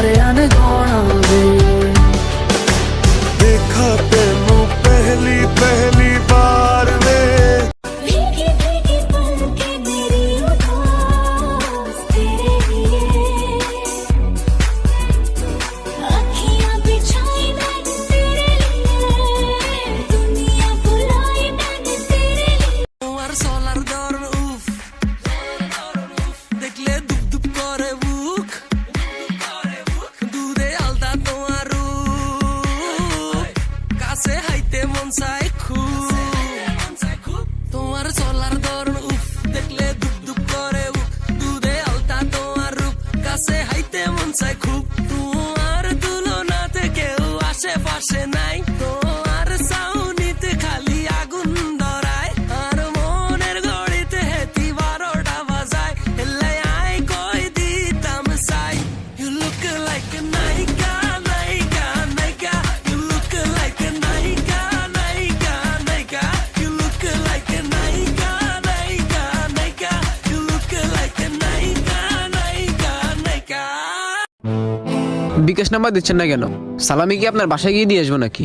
body and a কাছে হাইতে মন চায় খুব তোমার তুলনাতে কেউ আশেপাশে নাই তো। বিকাশ নাম্বার দিচ্ছেন না কেন? সালামি কি আপনার বাসায় গিয়ে দিয়ে আসব নাকি?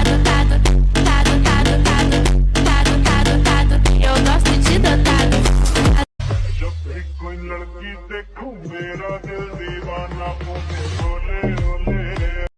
देखू मेरा दिल दीवाना बोले बोले